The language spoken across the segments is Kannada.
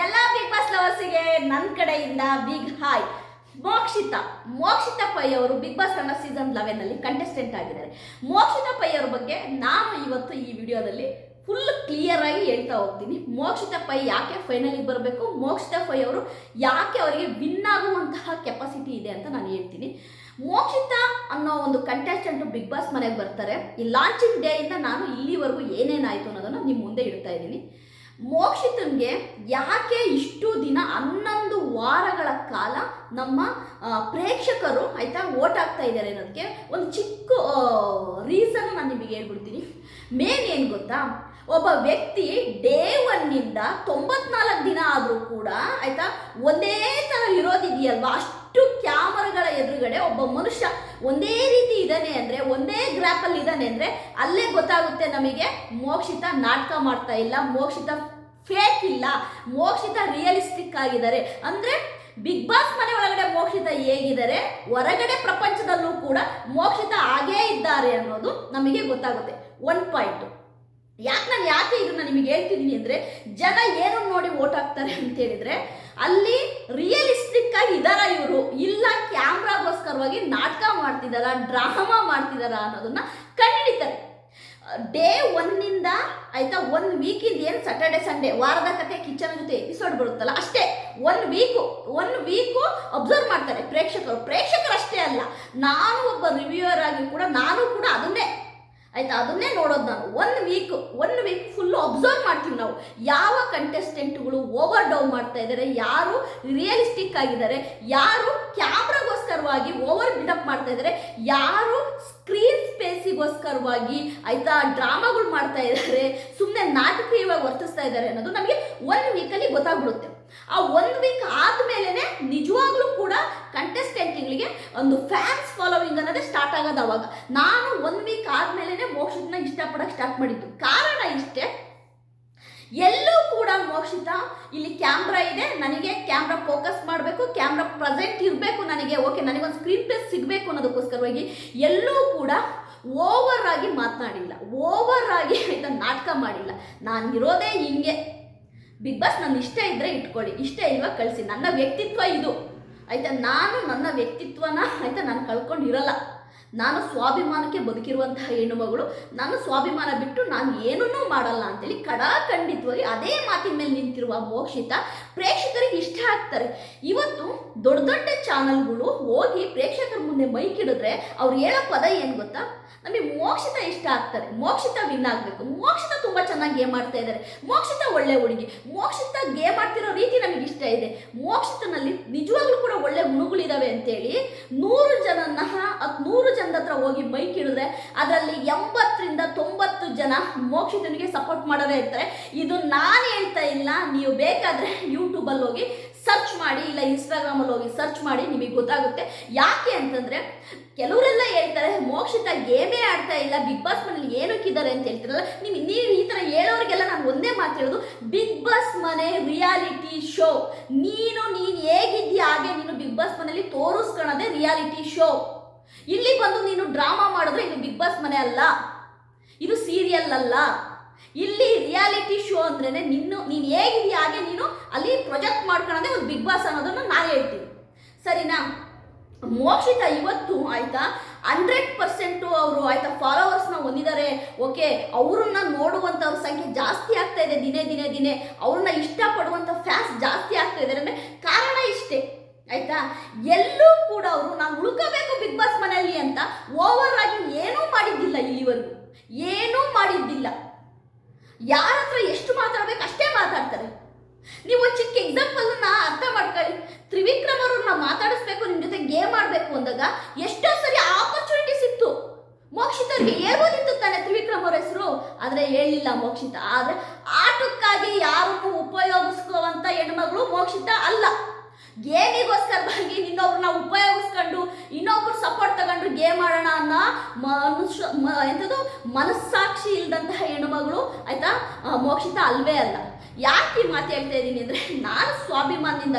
ಎಲ್ಲ ಬಿಗ್ ಬಾಸ್ ಲವರ್ಸಿಗೆ ನನ್ನ ಕಡೆಯಿಂದ ಬಿಗ್ ಹಾಯ್ ಮೋಕ್ಷಿತ ಮೋಕ್ಷಿತ ಪೈ ಅವರು Bigg Boss Kannada season eleven ಅಲ್ಲಿ ಕಂಟೆಸ್ಟೆಂಟ್ ಆಗಿದ್ದಾರೆ. ಮೋಕ್ಷಿತ ಪೈ ಅವ್ರ ಬಗ್ಗೆ ನಾನು ಇವತ್ತು ಈ ವಿಡಿಯೋದಲ್ಲಿ ಫುಲ್ ಕ್ಲಿಯರ್ ಆಗಿ ಹೇಳ್ತಾ ಹೋಗ್ತೀನಿ. ಮೋಕ್ಷಿತ ಪೈ ಯಾಕೆ ಫೈನಲಿಗೆ ಬರಬೇಕು? ಮೋಕ್ಷಿತ ಪೈ ಅವರು ಯಾಕೆ ಅವರಿಗೆ ವಿನ್ ಆಗುವಂತಹ ಕೆಪಾಸಿಟಿ ಇದೆ ಅಂತ ನಾನು ಹೇಳ್ತೀನಿ. ಮೋಕ್ಷಿತ ಅನ್ನೋ ಒಂದು ಕಂಟೆಸ್ಟೆಂಟ್ ಬಿಗ್ ಬಾಸ್ ಮನೆಗೆ ಬರ್ತಾರೆ. ಈ ಲಾಂಚಿಂಗ್ ಡೇ ಇಂದ ನಾನು ಇಲ್ಲಿವರೆಗೂ ಏನೇನಾಯಿತು ಅನ್ನೋದನ್ನು ನಿಮ್ಮ ಮುಂದೆ ಇಡ್ತಾ ಇದ್ದೀನಿ. ಮೋಕ್ಷಿತನ್ಗೆ ಯಾಕೆ ಇಷ್ಟು ದಿನ ಹನ್ನೊಂದು ವಾರಗಳ ಕಾಲ ನಮ್ಮ ಪ್ರೇಕ್ಷಕರು ಆಯ್ತಾ ಓಟ್ ಆಗ್ತಾ ಇದ್ದಾರೆ ಅನ್ನೋದಕ್ಕೆ ಒಂದು ಚಿಕ್ಕ ರೀಸನ್ ನಾನು ನಿಮಗೆ ಹೇಳ್ಬಿಡ್ತೀನಿ. ಮೇನ್ ಏನು ಗೊತ್ತಾ? ಒಬ್ಬ ವ್ಯಕ್ತಿ ಡೇ ಒನ್ನಿಂದ ತೊಂಬತ್ನಾಲ್ಕು ದಿನ ಆದರೂ ಕೂಡ ಆಯ್ತಾ ಒಂದೇ ಥರ ಇರೋದಿದೆಯಲ್ವಾ? ಅಷ್ಟು ಕ್ಯಾಮರಾಗಳ ಎದುರುಗಡೆ ಒಬ್ಬ ಮನುಷ್ಯ ಒಂದೇ ರೀತಿ ಇದ್ದಾನೆ ಅಂದರೆ, ಒಂದೇ ಗ್ರಾಪಲ್ಲಿ ಇದ್ದಾನೆ ಅಂದರೆ ಅಲ್ಲೇ ಗೊತ್ತಾಗುತ್ತೆ ನಮಗೆ ಮೋಕ್ಷಿತ ನಾಟಕ ಮಾಡ್ತಾ ಇಲ್ಲ, ಮೋಕ್ಷಿತ ಫೇಕ್ ಇಲ್ಲ, ಮೋಕ್ಷಿತ ರಿಯಲಿಸ್ಟಿಕ್ ಆಗಿದ್ದಾರೆ. ಅಂದರೆ ಬಿಗ್ ಬಾಸ್ ಮನೆ ಒಳಗಡೆ ಮೋಕ್ಷಿತ ಹೇಗಿದ್ದಾರೆ, ಹೊರಗಡೆ ಪ್ರಪಂಚದಲ್ಲೂ ಕೂಡ ಮೋಕ್ಷಿತ ಹಾಗೇ ಇದ್ದಾರೆ ಅನ್ನೋದು ನಮಗೆ ಗೊತ್ತಾಗುತ್ತೆ. ಒನ್ ಪಾಯಿಂಟ್ ಯಾಕೆ ನಾನು ಯಾಕೆ ಇದನ್ನ ನಿಮಗೆ ಹೇಳ್ತಿದ್ದೀನಿ ಅಂದರೆ, ಜನ ಏನು ನೋಡಿ ಓಟ್ ಹಾಕ್ತಾರೆ ಅಂತ ಹೇಳಿದ್ರೆ, ಅಲ್ಲಿ ರಿಯಲಿಸ್ಟಿಕ್ ಆಗಿ ಇದಾರ ಇವರು. ಇಲ್ಲ, ಕ್ಯಾಮ್ರಾಗೋಸ್ಕರವಾಗಿ ನಾಟಕ ಮಾಡ್ತಿದಾರ ಡ್ರಾಮಾ ಮಾಡ್ತಿದಾರ ಅನ್ನೋದನ್ನ ಕಂಡಿತಾರೆ ಡೇ ಒನ್ನಿಂದ ಆಯ್ತಾ, ಒಂದು ವೀಕಿಂದ ಏನು ಸ್ಯಾಟರ್ಡೆ ಸಂಡೇ ವಾರದ ಕತೆ ಕಿಚನ್ ಜೊತೆ ಎಪಿಸೋಡ್ ಬರುತ್ತಲ್ಲ, ಅಷ್ಟೇ. One week one week observe ಮಾಡ್ತಾರೆ ಪ್ರೇಕ್ಷಕರು. ಪ್ರೇಕ್ಷಕರು ಅಷ್ಟೇ ಅಲ್ಲ, ನಾನು ಒಬ್ಬ ರಿವ್ಯೂವರ್ ಆಗಿ ಕೂಡ ನಾನು ಕೂಡ ಅದನ್ನೇ. ಆಯ್ತಾ, ಅದನ್ನೇ ನೋಡೋದು ನಾನು. One week one week full observe ಮಾಡ್ತೀವಿ ನಾವು. ಯಾವ ಕಂಟೆಸ್ಟೆಂಟ್ಗಳು ಓವರ್ ಡೌ ಮಾಡ್ತಾ ಇದ್ದಾರೆ ಯಾರು ರಿಯಲಿಸ್ಟಿಕ್ ಆಗಿದ್ದಾರೆ, ಯಾರು ಕ್ಯಾಮ್ರಾಗೋಸ್ಕರವಾಗಿ ಓವರ್ ಬಿಲ್ಡಪ್ ಮಾಡ್ತಾ ಇದ್ದಾರೆ ಯಾರು ಸ್ಕ್ರೀನ್ ಸ್ಪೇಸಿಗೋಸ್ಕರವಾಗಿ ಆಯ್ತಾ ಡ್ರಾಮಾಗಳು ಮಾಡ್ತಾ ಇದ್ದಾರೆ ಸುಮ್ಮನೆ ನಾಟಕೀಯವಾಗಿ ವರ್ತಿಸ್ತಾ ಇದ್ದಾರೆ ಅನ್ನೋದು ನಮಗೆ ಒನ್ ವೀಕಲ್ಲಿ ಗೊತ್ತಾಗ್ಬಿಡುತ್ತೆ. ಆ ಒನ್ ವೀಕ್ ಆದಮೇಲೆ ನಿಜವಾಗ್ಲೂ ಕೂಡ ಕಂಟೆಸ್ಟೆಂಟ್ಗಳಿಗೆ ಒಂದು ಫ್ಯಾನ್ಸ್ ಫಾಲೋವಿಂಗ್ ಅನ್ನೋದೇ ಸ್ಟಾರ್ಟ್ ಆಗೋದು ಅವಾಗ. ನಾನು ಒನ್ ವೀಕ್ ಆದಮೇಲೆ ಮೋಕ್ಷಿತನ ಇಷ್ಟಪಡೋಕೆ ಸ್ಟಾರ್ಟ್ ಮಾಡಿದ್ದು. ಕಾರಣ ಇಷ್ಟೇ, ಎಲ್ಲೂ ಕೂಡ ಮೋಕ್ಷಿತ ಇಲ್ಲಿ ಕ್ಯಾಮ್ರಾ ಇದೆ, ನನಗೆ ಕ್ಯಾಮ್ರಾ ಫೋಕಸ್ ಮಾಡಬೇಕು ಕ್ಯಾಮ್ರಾ ಪ್ರೆಸೆಂಟ್ ಇರಬೇಕು ನನಗೆ ಓಕೆ ನನಗೊಂದು ಸ್ಕ್ರೀನ್ ಪ್ಲೇಸ್ ಸಿಗಬೇಕು ಅನ್ನೋದಕ್ಕೋಸ್ಕರವಾಗಿ ಎಲ್ಲೂ ಕೂಡ ಓವರ್ ಆಗಿ ಮಾತನಾಡಿಲ್ಲ, ಓವರ್ ಆಗಿ ಆಯ್ತಾ ನಾಟಕ ಮಾಡಿಲ್ಲ. ನಾನು ಇರೋದೇ ಹಿಂಗೆ. ಬಿಗ್ ಬಾಸ್ ನನ್ನ ಇಷ್ಟ ಇದ್ದರೆ ಇಟ್ಕೊಳ್ಳಿ, ಇಷ್ಟ ಇಲ್ವಾ ಕಳಿಸಿ. ನನ್ನ ವ್ಯಕ್ತಿತ್ವ ಇದು. ಆಯ್ತಾ? ನಾನು ನನ್ನ ವ್ಯಕ್ತಿತ್ವನ, ಆಯ್ತಾ? ನಾನು ಕಳ್ಕೊಂಡಿರಲ್ಲ. ನಾನು ಸ್ವಾಭಿಮಾನಕ್ಕೆ ಬದುಕಿರುವಂತಹ ಹೆಣ್ಣು ಮಗಳು ನಾನು ಸ್ವಾಭಿಮಾನ ಬಿಟ್ಟು ನಾನು ಏನನ್ನೂ ಮಾಡಲ್ಲ ಅಂತೇಳಿ ಕಡಾಖಂಡಿತವಾಗಿ ಅದೇ ಮಾತಿನ ಮೇಲೆ ನಿಂತಿರುವ ಮೋಕ್ಷಿತ ಪ್ರೇಕ್ಷಕರಿಗೆ ಇಷ್ಟ ಆಗ್ತಾರೆ. ಇವತ್ತು ದೊಡ್ಡ ದೊಡ್ಡ ಚಾನಲ್ಗಳು ಹೋಗಿ ಪ್ರೇಕ್ಷಕರ ಮುಂದೆ ಮೈಕಿಡಿದ್ರೆ ಅವ್ರು ಹೇಳೋ ಪದ ಏನು ಗೊತ್ತಾ? ನಮಗೆ ಮೋಕ್ಷಿತ ಇಷ್ಟ ಆಗ್ತಾರೆ. ಮೋಕ್ಷಿತ ವಿನ್ ಆಗಬೇಕು. ಮೋಕ್ಷಿತ ತುಂಬ ಚೆನ್ನಾಗಿ ಗೇಮ್ ಮಾಡ್ತಾ ಇದ್ದಾರೆ. ಮೋಕ್ಷಿತ ಒಳ್ಳೆ ಹುಡುಗಿ. ಮೋಕ್ಷಿತ ಗೇಮ್ ಮಾಡ್ತಿರೋ ರೀತಿ ನಮಗೆ ಇಷ್ಟ ಇದೆ. ಮೋಕ್ಷಿತನಲ್ಲಿ ನಿಜವಾಗ್ಲೂ ಕೂಡ ಒಳ್ಳೆ ಗುಣಗಳಿದಾವೆ ಅಂತೇಳಿ ನೂರು ಜನನ ಹದಿಮೂರು ಜನದ ಹತ್ರ ಹೋಗಿ ಬೈಕ್ ಹಿಡಿದ್ರೆ ಅದರಲ್ಲಿ ಎಂಬತ್ತರಿಂದ ತೊಂಬತ್ತು ಜನ ಮೋಕ್ಷಿತನಿಗೆ ಸಪೋರ್ಟ್ ಮಾಡೋದೇ ಇರ್ತಾರೆ. ಇದು ನಾನು ಹೇಳ್ತಾ ಇಲ್ಲ, ನೀವು ಬೇಕಾದರೆ ಯೂಟ್ಯೂಬಲ್ಲಿ ಹೋಗಿ ಸರ್ಚ್ ಮಾಡಿ, ಇಲ್ಲ ಇನ್ಸ್ಟಾಗ್ರಾಮಲ್ಲಿ ಹೋಗಿ ಸರ್ಚ್ ಮಾಡಿ ನಿಮಗೆ ಗೊತ್ತಾಗುತ್ತೆ. ಯಾಕೆ ಅಂತಂದರೆ ಕೆಲವರೆಲ್ಲ ಹೇಳ್ತಾರೆ, ಮೋಕ್ಷಿತ ಗೇಮೇ ಆಡ್ತಾ ಇಲ್ಲ, ಬಿಗ್ ಬಾಸ್ ಮನೇಲಿ ಏನಕ್ಕಿದ್ದಾರೆ ಅಂತ ಹೇಳ್ತಿರಲ್ಲ, ನೀವು ನೀವು ಈ ಥರ ಹೇಳೋರಿಗೆಲ್ಲ ನಾನು ಒಂದೇ ಮಾತು ಹೇಳೋದು, ಬಿಗ್ ಬಾಸ್ ಮನೆ ರಿಯಾಲಿಟಿ ಶೋ ನೀನು ನೀನು ಹೇಗಿದ್ಯಾ ಹಾಗೆ ನೀನು ಬಿಗ್ ಬಾಸ್ ಮನೇಲಿ ತೋರಿಸ್ಕೊಳ್ಳೋದೇ ರಿಯಾಲಿಟಿ ಶೋ ಇಲ್ಲಿ ಬಂದು ನೀನು ಡ್ರಾಮಾ ಮಾಡಿದ್ರೆ ಇದು ಬಿಗ್ ಬಾಸ್ ಮನೆ ಅಲ್ಲ. ಇದು ಸೀರಿಯಲ್ ಅಲ್ಲ. ಇಲ್ಲಿ ರಿಯಾಲಿಟಿ ಶೋ ಅಂದ್ರೆ ನಿನ್ನ, ನೀನು ಹೇಗಿದೆಯಾ ಹಾಗೆ ನೀನು ಅಲ್ಲಿ ಪ್ರೊಜೆಕ್ಟ್ ಮಾಡ್ಕೊಳ್ಳೋದೇ ಒಂದು ಬಿಗ್ ಬಾಸ್ ಅನ್ನೋದನ್ನು ನಾನು ಹೇಳ್ತೀನಿ. ಸರಿನಾ? ಮೋಕ್ಷಿತ ಇವತ್ತು ಆಯ್ತಾ? ಹಂಡ್ರೆಡ್ ಪರ್ಸೆಂಟು ಅವರು ಆಯ್ತಾ ಫಾಲೋವರ್ಸ್ನ ಹೊಂದಿದ್ದಾರೆ ಓಕೆ ಅವ್ರನ್ನ ನೋಡುವಂಥವ್ರ ಸಂಖ್ಯೆ ಜಾಸ್ತಿ ಆಗ್ತಾ ಇದೆ ದಿನೇ ದಿನೇ ದಿನೇ. ಅವ್ರನ್ನ ಇಷ್ಟಪಡುವಂಥ ಫ್ಯಾನ್ಸ್ ಜಾಸ್ತಿ ಆಗ್ತಾ ಇದ್ದಾರೆ ಅಂದರೆ ಕಾರಣ ಇಷ್ಟೇ ಆಯ್ತಾ ಎಲ್ಲೂ ಕೂಡ ಅವರು ನಾನು ಉಳ್ಕೋಬೇಕು ಬಿಗ್ ಬಾಸ್ ಮನೆಯಲ್ಲಿ ಅಂತ ಓವರ್ ಆಗಿ ಏನೂ ಮಾಡಿದ್ದಿಲ್ಲ ಇಲ್ಲಿವರೆಗೂ ಏನೂ ಮಾಡಿದ್ದಿಲ್ಲ ಯಾರ ಹತ್ರ ಎಷ್ಟು ಮಾತಾಡ್ಬೇಕು ಅಷ್ಟೇ ಮಾತಾಡ್ತಾರೆ ನೀವು ಒಂದು ಚಿಕ್ಕ ಎಕ್ಸಾಂಪಲ್ನ ಅರ್ಥ ಮಾಡ್ಕೊಳ್ಳಿ ತ್ರಿವಿಕ್ರಮ್ ಅವ್ರನ್ನ ಮಾತಾಡಿಸ್ಬೇಕು ನಿಮ್ಮ ಜೊತೆ ಗೇಮ್ ಅಂದಾಗ ಎಷ್ಟೋ ಸರಿ ಆಪರ್ಚುನಿಟಿ ಸಿಕ್ತು. ಮೋಕ್ಷಿತರಿಗೆ ಹೇಳ್ಬೋದಿತ್ತು ತಾನೆ ತ್ರಿವಿಕ್ರಮ ಅವರ ಹೆಸರು. ಆದರೆ ಹೇಳಲಿಲ್ಲ ಮೋಕ್ಷಿತ. ಆದರೆ ಆಟಕ್ಕಾಗಿ ಯಾರನ್ನು ಉಪಯೋಗಿಸ್ಕೋವಂಥ ಹೆಣ್ಮಗಳು ಮೋಕ್ಷಿತ ಅಲ್ಲ. ಗೇಮಿಗೋಸ್ಕರವಾಗಿ ಇನ್ನೊಬ್ರನ್ನ ಉಪಯೋಗಿಸ್ಕೊಂಡು ಇನ್ನೊಬ್ರು ಸಪೋರ್ಟ್ ತಗೊಂಡು ಗೇಮ್ ಆಡೋಣ ಅನ್ನೋ ಮನುಷ್ಯ ಎಂಥದ್ದು ಮನಸ್ಸಾಕ್ಷಿ ಇಲ್ದಂತಹ ಹೆಣ್ಣುಮಗಳು, ಆಯ್ತಾ? ಮೋಕ್ಷಿತ ಅಲ್ವೇ ಅಲ್ಲ. ಯಾಕೆ ಈ ಮಾತು ಹೇಳ್ತಾ ಇದ್ದೀನಿ ಅಂದರೆ, ನಾನು ಸ್ವಾಭಿಮಾನದಿಂದ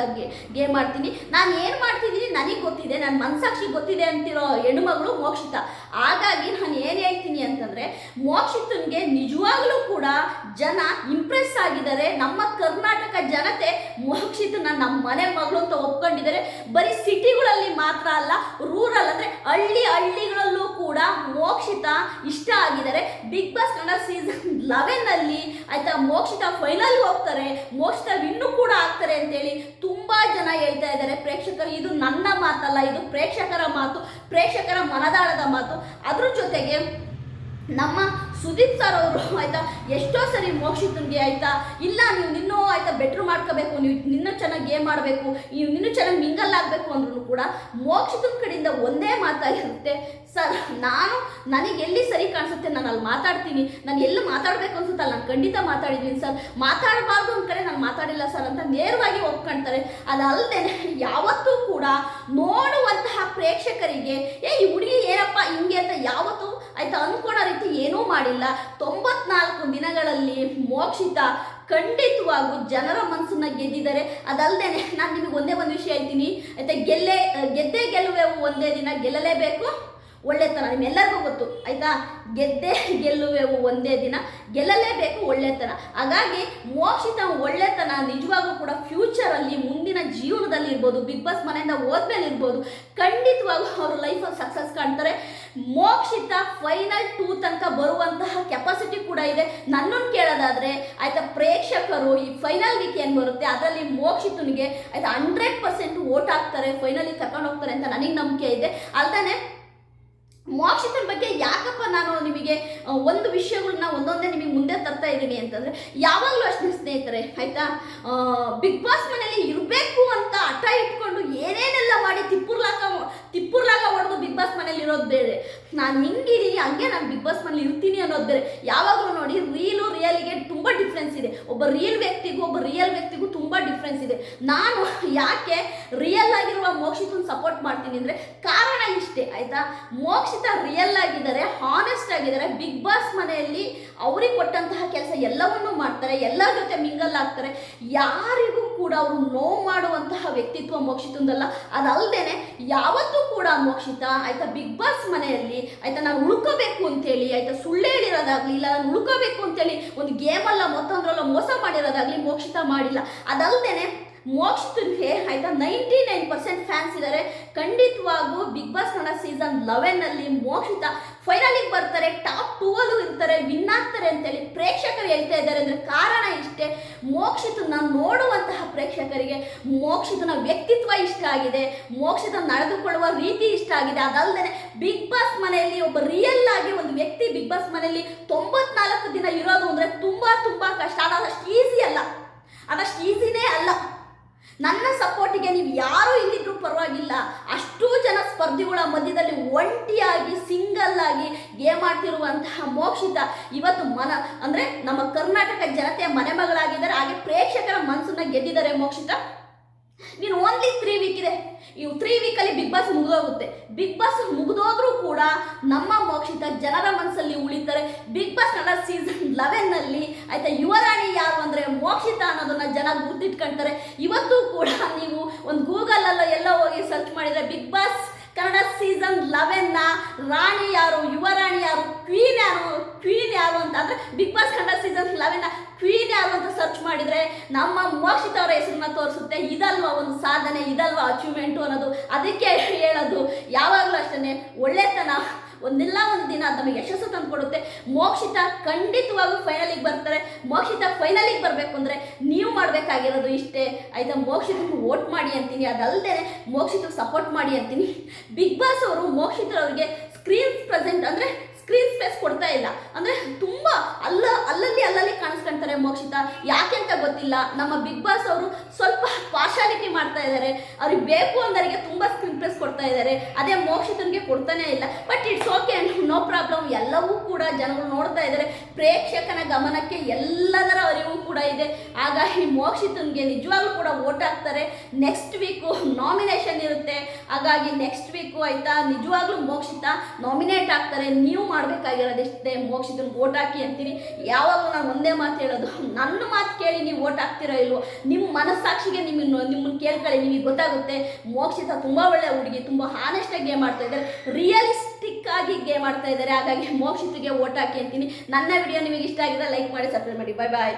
ಗೇಮ್ ಮಾಡ್ತೀನಿ ನಾನು ಏನು ಮಾಡ್ತಿದ್ದೀನಿ ನನಗೆ ಗೊತ್ತಿದೆ ನನ್ನ ಮನಸಾಕ್ಷಿ ಗೊತ್ತಿದೆ ಅಂತಿರೋ ಹೆಣ್ಣುಮಗಳು ಮೋಕ್ಷಿತ. ಹಾಗಾಗಿ ನಾನು ಏನು ಹೇಳ್ತೀನಿ ಅಂತಂದರೆ, ಮೋಕ್ಷಿತನಿಗೆ ನಿಜವಾಗ್ಲೂ ಕೂಡ ಜನ ಇಂಪ್ರೆಸ್ ಆಗಿದ್ದಾರೆ. ನಮ್ಮ ಕರ್ನಾಟಕ ಜನತೆ ಮೋಕ್ಷಿತನ ನಮ್ಮ ಮನೆ ಮಗಳು ಅಂತ ಒಪ್ಕೊಂಡಿದ್ದಾರೆ. ಬರೀ ಸಿಟಿಗಳಲ್ಲಿ ಮಾತ್ರ ಅಲ್ಲ ರೂರಲ್ ಅಂದರೆ ಹಳ್ಳಿ ಹಳ್ಳಿಗಳಲ್ಲೂ ಕೂಡ ಮೋಕ್ಷಿತ ಇಷ್ಟ ಆಗಿದ್ದಾರೆ. ಬಿಗ್ ಬಾಸ್ ಕನ್ನಡ ಸೀಸನ್ ಲೆವೆನ್ನಲ್ಲಿ ಆಯ್ತಾ ಮೋಕ್ಷಿತ ಫೈನಲ್ ಹೋಗ್ತಾರೆ. ಮೋಕ್ಷಿತ ವಿನ್ನು ಕೂಡ ಆಗ್ತಾರೆ ಅಂತೇಳಿ ತುಂಬಾ ಜನ ಹೇಳ್ತಾ ಇದ್ದಾರೆ. ಪ್ರೇಕ್ಷಕರು, ಇದು ನನ್ನ ಮಾತಲ್ಲ, ಇದು ಪ್ರೇಕ್ಷಕರ ಮಾತು, ಪ್ರೇಕ್ಷಕರ ಮನದಾಳದ ಮಾತು. ಅದ್ರ ಜೊತೆಗೆ ನಮ್ಮ ಸುದೀಪ್ ಸರ್ ಅವರು ಆಯ್ತಾ ಎಷ್ಟೋ ಸರಿ ಮೋಕ್ಷಿತನ್ಗೆ ಆಯ್ತಾ, ಇಲ್ಲ ನೀವು ನಿನ್ನೂ ಆಯ್ತಾ ಬೆಟ್ರ್ ಮಾಡ್ಕೋಬೇಕು, ನೀವು ನಿನ್ನೂ ಚೆನ್ನಾಗಿ ಗೇಮ್ ಮಾಡಬೇಕು ನೀವು ನಿನ್ನೂ ಚೆನ್ನಾಗಿ ಮಿಂಗಲ್ ಆಗಬೇಕು ಅಂದ್ರೂ ಕೂಡ ಮೋಕ್ಷಿತನ ಕಡೆಯಿಂದ ಒಂದೇ ಮಾತಾಗಿರುತ್ತೆ. ನಾನು, ನನಗೆ ಎಲ್ಲಿ ಸರಿ ಕಾಣಿಸುತ್ತೆ, ನಾನು ಅಲ್ಲಿ ಮಾತಾಡ್ತೀನಿ. ನಾನು ಎಲ್ಲಿ ಮಾತಾಡಬೇಕು ಅನ್ಸುತ್ತಲ್ಲ, ನಾನು ಖಂಡಿತ ಮಾತಾಡಿದ್ದೀನಿ ಸರ್. ಮಾತಾಡಬಾರ್ದು ಅಂತ ಕಡೆ ನಾನು ಮಾತಾಡಿಲ್ಲ ಸರ್ ಅಂತ ನೇರವಾಗಿ ಒಪ್ಕೊಳ್ತಾರೆ ಅದಲ್ಲದೆ ಯಾವತ್ತೂ ಕೂಡ ನೋಡುವಂತಹ ಪ್ರೇಕ್ಷಕರಿಗೆ, ಏ, ಈ ಹುಡುಗಿ ಏನಪ್ಪ ಹಿಂಗೆ ಅಂತ ಯಾವತ್ತೂ ಆಯ್ತಾ ಅಂದ್ಕೊಳೋ ರೀತಿ ಏನೂ ಮಾಡಿಲ್ಲ. ತೊಂಬತ್ನಾಲ್ಕು ದಿನಗಳಲ್ಲಿ ಮೋಕ್ಷಿತ, ಖಂಡಿತವಾಗೂ ಜನರ ಮನಸ್ಸನ್ನ ಗೆದ್ದಿದ್ದಾರೆ. ಅದಲ್ಲದೆ ನಾನು ನಿಮಗೆ ಒಂದೇ ಒಂದು ವಿಷಯ ಹೇಳ್ತೀನಿ. ಆಯ್ತಾ ಗೆಲ್ಲೇ, ಗೆದ್ದೇ ಗೆಲ್ಲುವೆವು ಒಂದೇ ದಿನ, ಗೆಲ್ಲಲೇಬೇಕು. ಒಳ್ಳೆತನ ನಿಮ್ಮೆಲ್ಲರಿಗೂ ಗೊತ್ತು, ಆಯಿತಾ? ಗೆದ್ದೇ ಗೆಲ್ಲುವೆವು ಒಂದೇ ದಿನ, ಗೆಲ್ಲಲೇಬೇಕು ಒಳ್ಳೆತನ ಹಾಗಾಗಿ ಮೋಕ್ಷಿತ ಒಳ್ಳೆತನ ನಿಜವಾಗೂ ಕೂಡ ಫ್ಯೂಚರಲ್ಲಿ ಮುಂದಿನ ಜೀವನದಲ್ಲಿ ಇರ್ಬೋದು ಬಿಗ್ ಬಾಸ್ ಮನೆಯಿಂದ ಹೋದ್ಮೇಲೆ ಇರ್ಬೋದು ಖಂಡಿತವಾಗೂ ಅವರು ಲೈಫಲ್ಲಿ ಸಕ್ಸಸ್ ಕಾಣ್ತಾರೆ. ಮೋಕ್ಷಿತ ಫೈನಲ್ ಟೂ ತನಕ ಬರುವಂತಹ ಕೆಪಾಸಿಟಿ ಕೂಡ ಇದೆ. ನನ್ನನ್ನು ಕೇಳೋದಾದರೆ, ಆಯಿತಾ, ಪ್ರೇಕ್ಷಕರು ಈ ಫೈನಲ್ ವೀಕ್ ಏನು ಬರುತ್ತೆ, ಅದರಲ್ಲಿ ಮೋಕ್ಷಿತನಿಗೆ, ಆಯಿತಾ ಹಂಡ್ರೆಡ್ ಪರ್ಸೆಂಟ್ ಓಟ್ ಹಾಕ್ತಾರೆ ಫೈನಲಿ ಕರ್ಕೊಂಡು ಹೋಗ್ತಾರೆ ಅಂತ ನನಗೆ ನಂಬಿಕೆ ಇದೆ. ಅಲ್ದೇ ಮೋಕ್ಷಿತನ ಬಗ್ಗೆ ಯಾಕಪ್ಪ ನಾನು ನಿಮಗೆ ಒಂದು ವಿಷಯಗಳನ್ನ ಒಂದೊಂದೇ ನಿಮಗೆ ಮುಂದೆ ತರ್ತಾ ಇದ್ದೀನಿ ಅಂತಂದರೆ, ಯಾವಾಗಲೂ ಅಷ್ಟೇ ಸ್ನೇಹಿತರೆ, ಆಯಿತಾ? ಬಿಗ್ ಬಾಸ್ ಮನೇಲಿ ಇರಬೇಕು ಅಂತ ಹಠ ಇಟ್ಕೊಂಡು ಏನೇನೆಲ್ಲ ಮಾಡಿ ತಿಪ್ಪುರ್ಲಾಕ ತಿಪ್ಪುರ್ಲಾಗ ಹೊಡೆದು ಇರೋದು ಬೇರೆ. ನಾನು ಹಿಂಗಿದ್ದೀನಿ ಹಂಗೆ ನಾನು ಬಿಗ್ ಬಾಸ್ ಮನೇಲಿ ಇರ್ತೀನಿ ಅನ್ನೋದು ಬೇರೆ. ಯಾವಾಗಲೂ ನೋಡಿ ರೀಲು ರಿಯಲಿಗೆ ತುಂಬ ಡಿಫ್ರೆನ್ಸ್ ಇದೆ. ಒಬ್ಬ ರಿಯಲ್ ವ್ಯಕ್ತಿಗೂ, ಒಬ್ಬ ರಿಯಲ್ ವ್ಯಕ್ತಿಗೂ ತುಂಬ ಡಿಫ್ರೆನ್ಸ್ ಇದೆ. ನಾನು ಯಾಕೆ ರಿಯಲ್ ಆಗಿರುವ ಮೋಕ್ಷಿತನ ಸಪೋರ್ಟ್ ಮಾಡ್ತೀನಿ ಅಂದರೆ ಕಾರಣ ಇಷ್ಟೇ, ಆಯಿತಾ? ಮೋಕ್ಷಿತ ರಿಯಲ್ ಆಗಿದ್ದಾರೆ ಹಾನೆಸ್ಟ್ ಆಗಿದ್ದಾರೆ ಬಿಗ್ ಬಾಸ್ ಮನೆಯಲ್ಲಿ ಅವ್ರಿಗೆ ಕೊಟ್ಟಂತಹ ಕೆಲಸ ಎಲ್ಲವನ್ನೂ ಮಾಡ್ತಾರೆ, ಎಲ್ಲರ ಜೊತೆ ಮಿಂಗಲ್ ಆಗ್ತಾರೆ. ಯಾರಿಗೂ ಕೂಡ ಅವರು ನೋವು ಮಾಡುವಂತಹ ವ್ಯಕ್ತಿತ್ವ ಮೋಕ್ಷಿತಂದಲ್ಲ. ಅದಲ್ಲದೆ ಯಾವತ್ತೂ ಕೂಡ ಮೋಕ್ಷಿತ. ಆಯ್ತಾ ಬಿಗ್ ಬಾಸ್ ಮನೆಯಲ್ಲಿ ಆಯ್ತಾ, ನಾನು ಉಳ್ಕೋಬೇಕು ಅಂತೇಳಿ, ಆಯ್ತಾ, ಸುಳ್ಳು ಹೇಳಿರೋದಾಗ್ಲಿ, ಇಲ್ಲ ನಾನು ಉಳ್ಕೋಬೇಕು ಅಂತೇಳಿ ಒಂದು ಗೇಮಲ್ಲ ಮತ್ತೊಂದ್ರಲ್ಲ ಮೋಸ ಮಾಡಿರೋದಾಗ್ಲಿ ಮೋಕ್ಷಿತ ಮಾಡಿಲ್ಲ. ಅದಲ್ಲದೆ ಮೋಕ್ಷಿತನ್ಗೆ ಆಯ್ತಾ ನೈಂಟಿ ನೈನ್ ಪರ್ಸೆಂಟ್ ಫ್ಯಾನ್ಸ್ ಇದ್ದಾರೆ ಖಂಡಿತವಾಗೂ ಬಿಗ್ ಬಾಸ್ ಕನ್ನಡ ಸೀಸನ್ ಲೆವೆನಲ್ಲಿ ಮೋಕ್ಷಿತ ಫೈನಲಿಗೆ ಬರ್ತಾರೆ ಟಾಪ್ ಟೂ ಅಲ್ಲೂ ಇರ್ತಾರೆ ವಿನ್ ಆಗ್ತಾರೆ ಅಂತೇಳಿ ಪ್ರೇಕ್ಷಕರು ಹೇಳ್ತಾ ಇದ್ದಾರೆ ಅಂದರೆ ಕಾರಣ ಇಷ್ಟೇ. ಮೋಕ್ಷಿತನ ನೋಡುವಂತಹ ಪ್ರೇಕ್ಷಕರಿಗೆ ಮೋಕ್ಷಿತನ ವ್ಯಕ್ತಿತ್ವ ಇಷ್ಟ ಆಗಿದೆ. ಮೋಕ್ಷಿತ ನಡೆದುಕೊಳ್ಳುವ ರೀತಿ ಇಷ್ಟ ಆಗಿದೆ. ಅದಲ್ಲದೆ ಬಿಗ್ ಬಾಸ್ ಮನೆಯಲ್ಲಿ ಒಬ್ಬ ರಿಯಲ್ ಆಗಿ ಒಂದು ವ್ಯಕ್ತಿ ಬಿಗ್ ಬಾಸ್ ಮನೆಯಲ್ಲಿ ತೊಂಬತ್ನಾಲ್ಕು ದಿನ ಇರೋದು ಅಂದರೆ ತುಂಬ ತುಂಬ ಕಷ್ಟ. ಅದಷ್ಟು ಈಸಿ ಅಲ್ಲ. ಅದಷ್ಟು ಈಸಿನೇ ಅಲ್ಲ. ನನ್ನ ಸಪೋರ್ಟಿಗೆ ನೀವು ಯಾರು ಇಲ್ಲಿದ್ರು ಪರವಾಗಿಲ್ಲ. ಅಷ್ಟೂ ಜನ ಸ್ಪರ್ಧಿಗಳ ಮಧ್ಯದಲ್ಲಿ ಒಂಟಿಯಾಗಿ, ಸಿಂಗಲ್ ಆಗಿ ಗೇಮ್ ಆಡ್ತಿರುವಂತಹ ಮೋಕ್ಷಿತ ಇವತ್ತು ಮನ, ಅಂದರೆ ನಮ್ಮ ಕರ್ನಾಟಕ ಜನತೆಯ ಮನೆ ಮಗಳಾಗಿದ್ದಾರೆ. ಹಾಗೆ ಪ್ರೇಕ್ಷಕರ ಮನಸ್ಸನ್ನ ಗೆದ್ದಿದ್ದಾರೆ ಮೋಕ್ಷಿತ. ನೀನು ಓನ್ಲಿ ತ್ರೀ ವೀಕ್ ಇದೆ. ಈ ತ್ರೀ ವೀಕಲ್ಲಿ ಬಿಗ್ ಬಾಸ್ ಮುಗಿದೋಗುತ್ತೆ. ಬಿಗ್ ಬಾಸ್ ಮುಗಿದೋದ್ರೂ ಕೂಡ ನಮ್ಮ ಮೋಕ್ಷಿತ ಜನರ ಮನಸ್ಸಲ್ಲಿ ಉಳಿತಾರೆ. ಬಿಗ್ ಬಾಸ್ ಕನ್ನಡ ಸೀಸನ್ ಲೆವೆನ್ನಲ್ಲಿ ಆಯಿತಾ, ಯುವರಾಣಿ ಯಾರು ಅಂದರೆ ಮೋಕ್ಷಿತ ಅನ್ನೋದನ್ನ ಜನ ಗುರ್ತಿಟ್ಕೊಂತಾರೆ. ಇವತ್ತು ಕೂಡ ನೀವು ಒಂದು ಗೂಗಲಲ್ಲೋ ಎಲ್ಲ ಹೋಗಿ ಸರ್ಚ್ ಮಾಡಿದರೆ ಬಿಗ್ ಬಾಸ್ ಕನ್ನಡ ಸೀಸನ್ ಲೆವೆನ್ನ ರಾಣಿ ಯಾರು, ಯುವರಾಣಿ ಯಾರು ಕ್ವೀನ್ ಯಾರು ಕ್ವೀನ್ ಯಾರು ಅಂತ ಅಂದರೆ ಬಿಗ್ ಬಾಸ್ ಕನ್ನಡ ಸೀಸನ್ ಲೆವೆನ್ನ ಕ್ವೀನ್ ಯಾರು ಅಂತ ಸರ್ಚ್ ಮಾಡಿದರೆ ನಮ್ಮ ಮೋಕ್ಷಿತ ಅವರ ಹೆಸರನ್ನ ತೋರಿಸುತ್ತೆ. ಇದಲ್ವಾ ಒಂದು ಸಾಧನೆ, ಇದಲ್ವಾ ಅಚೀವ್ಮೆಂಟು ಅನ್ನೋದು. ಅದಕ್ಕೆ ಹೇಳೋದು ಯಾವಾಗಲೂ ಅಷ್ಟೇ ಒಳ್ಳೆತನ ಒಂದಿಲ್ಲ ಒಂದು ದಿನ ನಮಗೆ ಯಶಸ್ಸು ತಂದುಕೊಡುತ್ತೆ ಮೋಕ್ಷಿತ ಖಂಡಿತವಾಗೂ ಫೈನಲಿಗೆ ಬರ್ತಾರೆ. ಮೋಕ್ಷಿತ ಫೈನಲಿಗೆ ಬರಬೇಕು ಅಂದರೆ ನೀವು ಮಾಡಬೇಕಾಗಿರೋದು ಇಷ್ಟೇ. ಆಯಿತಾ? ಮೋಕ್ಷಿತಕ್ಕೆ ವೋಟ್ ಮಾಡಿ ಅಂತೀನಿ. ಅದಲ್ಲದೆ ಮೋಕ್ಷಿತಕ್ಕೆ ಸಪೋರ್ಟ್ ಮಾಡಿ ಅಂತೀನಿ. ಬಿಗ್ ಬಾಸ್ ಅವರು ಮೋಕ್ಷಿತರವರಿಗೆ ಸ್ಕ್ರೀನ್ ಪ್ರೆಸೆಂಟ್ ಅಂದರೆ ಸ್ಕ್ರೀನ್ ಸ್ಪೇಸ್ ಕೊಡ್ತಾ ಇಲ್ಲ. ಅಂದರೆ ತುಂಬ ಅಲ್ಲ, ಅಲ್ಲಲ್ಲಿ ಅಲ್ಲಲ್ಲಿ ಕಾಣಿಸ್ಕೊಂತಾರೆ ಮೋಕ್ಷಿತ. ಯಾಕೆ ಅಂತ ಗೊತ್ತಿಲ್ಲ. ನಮ್ಮ ಬಿಗ್ ಬಾಸ್ ಅವರು ಸ್ವಲ್ಪ ಪಾರ್ಶಾಲಿಟಿ ಮಾಡ್ತಾ ಇದ್ದಾರೆ ಅವ್ರಿಗೆ ಬೇಕು ಅಂದವರಿಗೆ ತುಂಬ ಸ್ಕ್ರೀನ್ ಪ್ಲೇಸ್ ಕೊಡ್ತಾ ಇದ್ದಾರೆ ಅದೇ ಮೋಕ್ಷಿತನಿಗೆ ಕೊಡ್ತಾನೆ ಇಲ್ಲ. But it's okay no problem ಎಲ್ಲವೂ ಕೂಡ ಜನಗಳು ನೋಡ್ತಾ ಇದ್ದಾರೆ ಪ್ರೇಕ್ಷಕನ ಗಮನಕ್ಕೆ ಎಲ್ಲದರ ಅರಿವು ಕೂಡ ಇದೆ. ಹಾಗಾಗಿ ಮೋಕ್ಷಿತನ್ಗೆ ನಿಜವಾಗ್ಲೂ ಕೂಡ ಓಟ್ ಹಾಕ್ತಾರೆ. ನೆಕ್ಸ್ಟ್ ವೀಕು ನಾಮಿನೇಷನ್ ಇರುತ್ತೆ. ಹಾಗಾಗಿ ನೆಕ್ಸ್ಟ್ ವೀಕು ಆಯ್ತಾ? ನಿಜವಾಗ್ಲೂ ಮೋಕ್ಷಿತ ನಾಮಿನೇಟ್ ಆಗ್ತಾರೆ. ನೀವು ಮಾಡಬೇಕಾಗಿರೋದಿಷ್ಟೇ ಮೋಕ್ಷಿತನ ಓಟ್ ಹಾಕಿ ಅಂತೀನಿ. ಯಾವಾಗಲೂ ನಾನು ಒಂದೇ ಮಾತು ಹೇಳೋದು, ನನ್ನ ಮಾತು ಕೇಳಿ ನೀವು ಓಟ್ ಹಾಕ್ತಿರೋ ಇಲ್ವೋ? ನಿಮ್ಮ ಮನಸ್ಸಾಕ್ಷಿಗೆ ನಿಮ್ಮನ್ನು ನಿಮ್ಮನ್ನು ಕೇಳ್ಕೊಳ್ಳಿ, ನಿಮಗೆ ಗೊತ್ತಾಗುತ್ತೆ. ಮೋಕ್ಷಿತ ತುಂಬ ಒಳ್ಳೆ ಹುಡುಗಿ, ತುಂಬ ಹಾನೆಸ್ಟಾಗಿ ಗೇಮ್ ಮಾಡ್ತಾ ಇದ್ದಾರೆ. ರಿಯಲಿಸ್ಟಿಕ್ ಆಗಿ ಗೇಮ್ ಆಡ್ತಾ ಇದ್ದಾರೆ. ಹಾಗಾಗಿ ಮೋಕ್ಷಿತಿಗೆ ಓಟ್ ಹಾಕಿ ಅಂತೀನಿ. ನನ್ನ ವಿಡಿಯೋ ನಿಮಗೆ ಇಷ್ಟ ಆಗಿದ್ರೆ ಲೈಕ್ ಮಾಡಿ ಸಬ್ಸ್ಕ್ರೈಬ್ ಮಾಡಿ. ಬಾಯ್ ಬಾಯ್